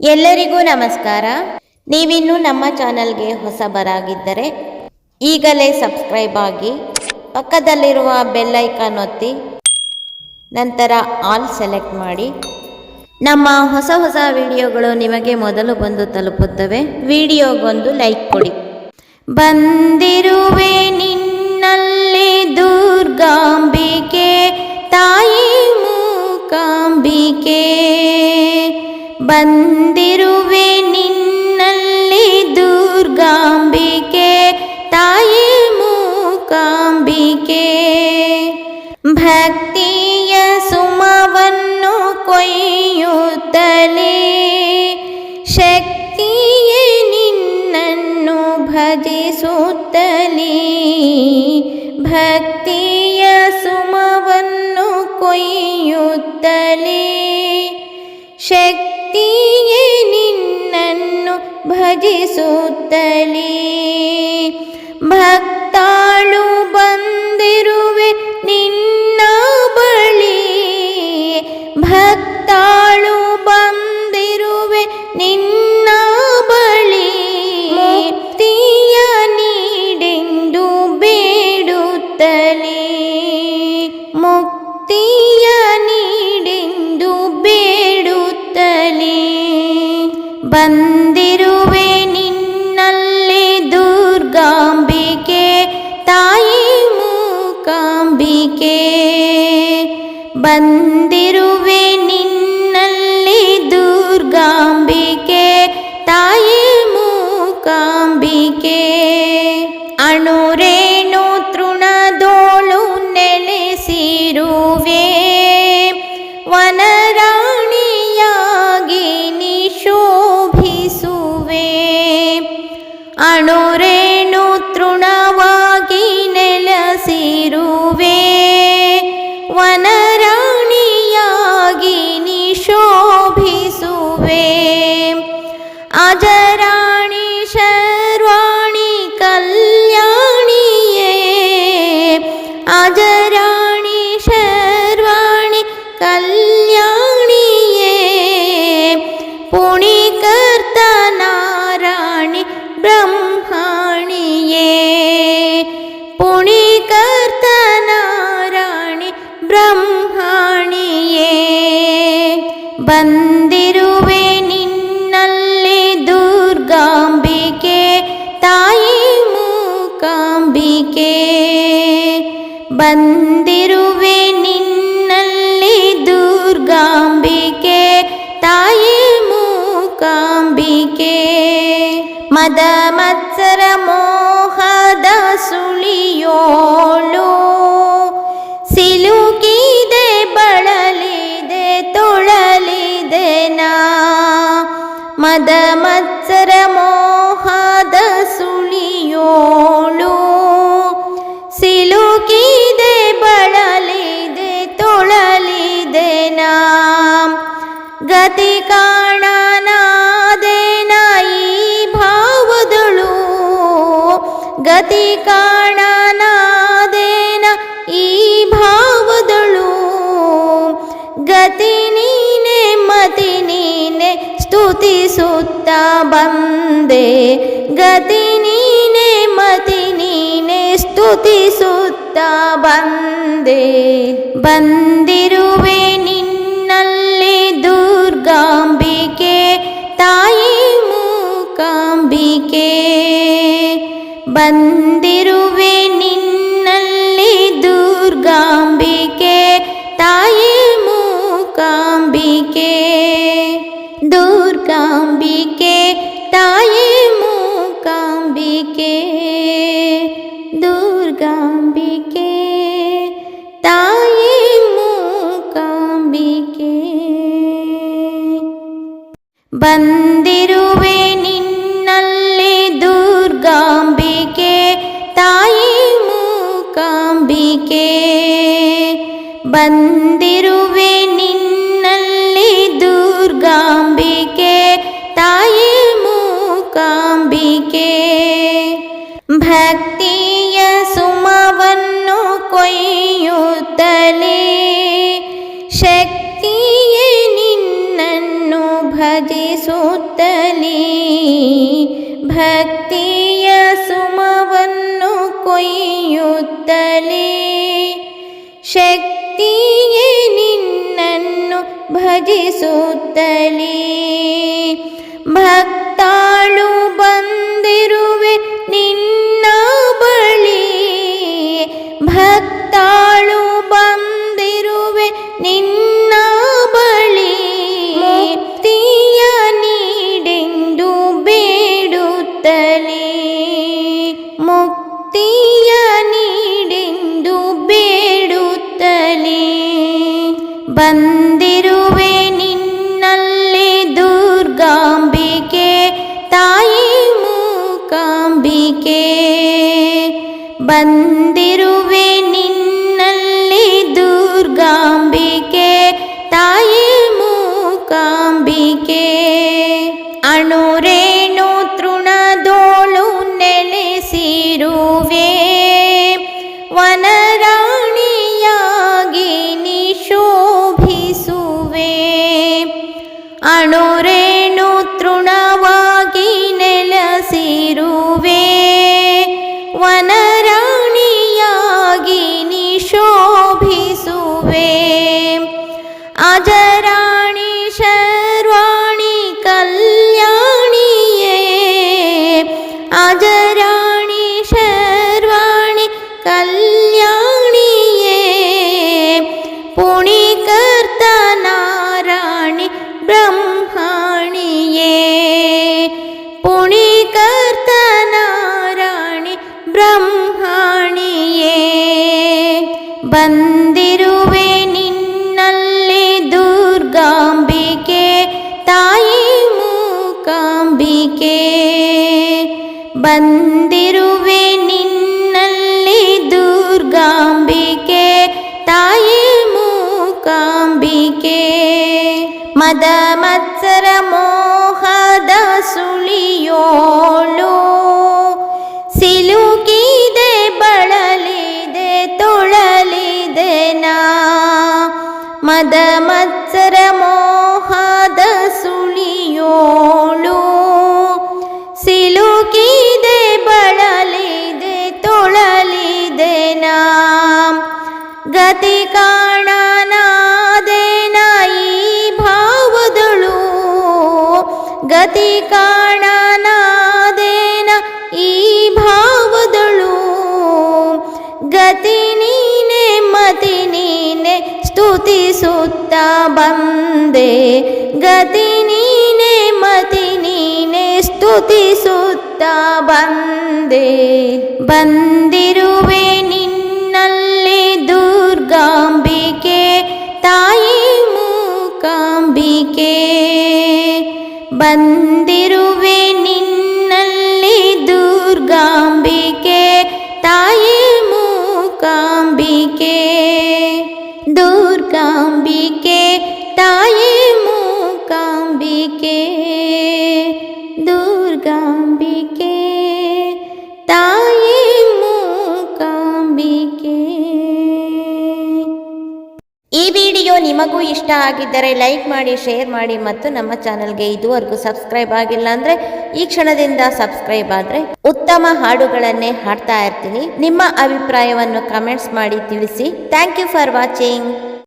ಎಲ್ಲರಿಗೂ ನಮಸ್ಕಾರ. ನೀವಿನ್ನು ನಮ್ಮ ಚಾನಲ್ಗೆ ಹೊಸಬರಾಗಿದ್ದರೆ ಈಗಲೇ ಸಬ್ಸ್ಕ್ರೈಬ್ ಆಗಿ ಪಕ್ಕದಲ್ಲಿರುವ ಬೆಲ್ಲೈಕಾನ್ ಒತ್ತಿ ನಂತರ ಆಲ್ ಸೆಲೆಕ್ಟ್ ಮಾಡಿ. ನಮ್ಮ ಹೊಸ ಹೊಸ ವಿಡಿಯೋಗಳು ನಿಮಗೆ ಮೊದಲು ಬಂದು ತಲುಪುತ್ತವೆ. ವಿಡಿಯೋಗೊಂದು ಲೈಕ್ ಕೊಡಿ. ಬಂದಿರುವೆ ನಿನ್ನಲ್ಲಿ ದುರ್ಗಾಂಬಿಕೆ, ತಾಯಿ ಮೂಕಾಂಬಿಕೆ. ಬಂದಿರುವೆ ನಿನ್ನಲ್ಲಿ ದುರ್ಗಾಂಬಿಕೆ ತಾಯಿ ಮೂಕಾಂಬಿಕೆ. ಭಕ್ತಿಯ ಸುಮವನ್ನು ಕೊಯ್ಯುತ್ತಲೇ ಶಕ್ತಿಯೇ ನಿನ್ನನ್ನು ಭಜಿಸುತ್ತಲೇ. ಬಂದಿರುವೆ ನಿನ್ನಲ್ಲಿ ದುರ್ಗಾಂಬಿಕೆ ತಾಯಿ ಮೂಕಾಂಬಿಕೆ. ಬಂದಿರುವೆ ನಿನ್ನಲ್ಲಿ ದುರ್ಗಾಂಬಿಕೆ ತಾಯಿ ಮೂಕಾಂಬಿಕೆ. பூவே அணுரே ಬಂದಿರುವೆ ನಿನ್ನಲ್ಲಿ ದುರ್ಗಾಂಬಿಕೆ ತಾಯಿ ಮೂಕಾಂಬಿಕೆ. ಮದ ಮತ್ಸರ ಗತಿ ಕಾಣನಾದೇನ ಈ ಭಾವದಳು? ಗತಿ ಕಾಣನಾದೇನ ಈ ಭಾವದಳು? ಗತಿ ನೀನೆ, ಮತಿ ನೀನೆ ಸ್ತುತಿಸುತ್ತ ಬಂದೆ. ಗತಿ ನೀನೆ, ಮತಿ ನೀನೆ ಸ್ತುತಿಸುತ್ತ ಬಂದೆ. ಬಂದಿರುವೆ ನಿನ್ನಲ್ಲಿ ದುರ್ಗಾಂಬಿಕೆ ಬಂದಿರುವೆ ನಿನ್ನಲ್ಲಿ ದುರ್ಗಾಂಬಿಕೆ ತಾಯಿ ಮೂಕಾಂಬಿಕೆ ದುರ್ಗಾಂಬಿಕೆ ತಾಯಿ ಮೂಕಾಂಬಿಕೆ ದುರ್ಗಾಂಬಿಕೆ ತಾಯಿ ಮೂಕಾಂಬಿಕೆ ಬಂದಿರುವೆ ಬಂದಿರುವೆ ನಿನ್ನಲ್ಲಿ ದುರ್ಗಾಂಬಿಕೆ ತಾಯಿ ಮೂಕಾಂಬಿಕೆ. ಭಕ್ತಿಯ ಸುಮವನ್ನು ಕೊಯ್ಯುತ್ತಲೇ ಶಕ್ತಿಯೇ ನಿನ್ನನ್ನು ಭಜಿಸುತ್ತಲೇ. ಭಕ್ತಿಯ ಸುಮವನ್ನು ಕೊಯ್ಯುತ್ತಲೇ ಭಜಿಸುತ್ತಲೇ ಭಕ್ತಾಳು ಬಂದಿರುವೆ ನಿನ್ನ ಬಳಿ. ಭಕ್ತಾಳು ಬಂದಿರುವೆ ನಿನ್ನ ಬಳಿ. ಮುಕ್ತಿಯ ನೀಡೆಂದು ಬೇಡುತ್ತಲೇ. ಮುಕ್ತಿಯ ನೀಡೆಂದು ಬೇಡುತ್ತಲೇ. ಬಂದಿರುವೆ ಬಂದಿರುವೆ ನಿನ್ನಲ್ಲಿ ದುರ್ಗಾಂಬಿಕೆ. হাজারা ಬಂದಿರುವೆ ನಿನ್ನಲ್ಲಿ ದುರ್ಗಾಂಬಿಕೆ ತಾಯಿ ಮೂಕಾಂಬಿಕೆ. ಮದ ಮತ್ಸರ ಮೋಹದ ಸುಳಿಯೋಳು ಸಿಲುಕಿದೆ ಬಳಲಿದೆ ತೊಳಲಿದೆ ನಾ. ಮದ ಸಿಲುಕಿದೆ ಬಳಲಿದೆ, ತೊಳಲಿದೆ ನಾ. ಗತಿ ಕಾಣನಾದೇನ ಈ ಭಾವದಳು. ಗತಿ ಕಾಣನಾದೇನ ಈ ಭಾವದಳು. ಗತಿ ನೀನೆ, ಮತಿ ನೀನೆ ಸ್ತುತಿಸುತ್ತ ಬಂದೆ. ಗತಿ ನೀನೆ, ಮತಿ ನೀನೆ ಸ್ತುತಿಸುತ್ತ ಬಂದೆ. ಬಂದಿರುವೆ ನಿನ್ನಲ್ಲಿ ದುರ್ಗಾಂಬಿಕೆ ತಾಯಿ ಮೂಕಾಂಬಿಕೆ. ಬಂದಿರುವೆ ನಿನ್ನಲ್ಲಿ ದುರ್ಗಾಂಬಿಕೆ ತಾಯಿ ಮೂಕಾಂಬಿಕೆ. ದುರ್ಗಾಂಬಿಕೆ ತಾಯಿ ಮೂಕಾಂಬಿಕೆ. ದುರ್ಗಾಂಬಿಕೆ ತಾಯಿ ಮೂಕಾಂಬಿಕೆ ಈ ವಿಡಿಯೋ ನಿಮಗೂ ಇಷ್ಟ ಆಗಿದ್ದರೆ ಲೈಕ್ ಮಾಡಿ, ಶೇರ್ ಮಾಡಿ ಮತ್ತು ನಮ್ಮ ಚಾನಲ್ಗೆ ಇದುವರೆಗೂ ಸಬ್ಸ್ಕ್ರೈಬ್ ಆಗಿಲ್ಲ ಅಂದ್ರೆ ಈ ಕ್ಷಣದಿಂದ ಸಬ್ಸ್ಕ್ರೈಬ್ ಆದ್ರೆ ಉತ್ತಮ ಹಾಡುಗಳನ್ನೇ ಹಾಡ್ತಾ ಇರ್ತೀನಿ. ನಿಮ್ಮ ಅಭಿಪ್ರಾಯವನ್ನು ಕಮೆಂಟ್ಸ್ ಮಾಡಿ ತಿಳಿಸಿ. Thank you for watching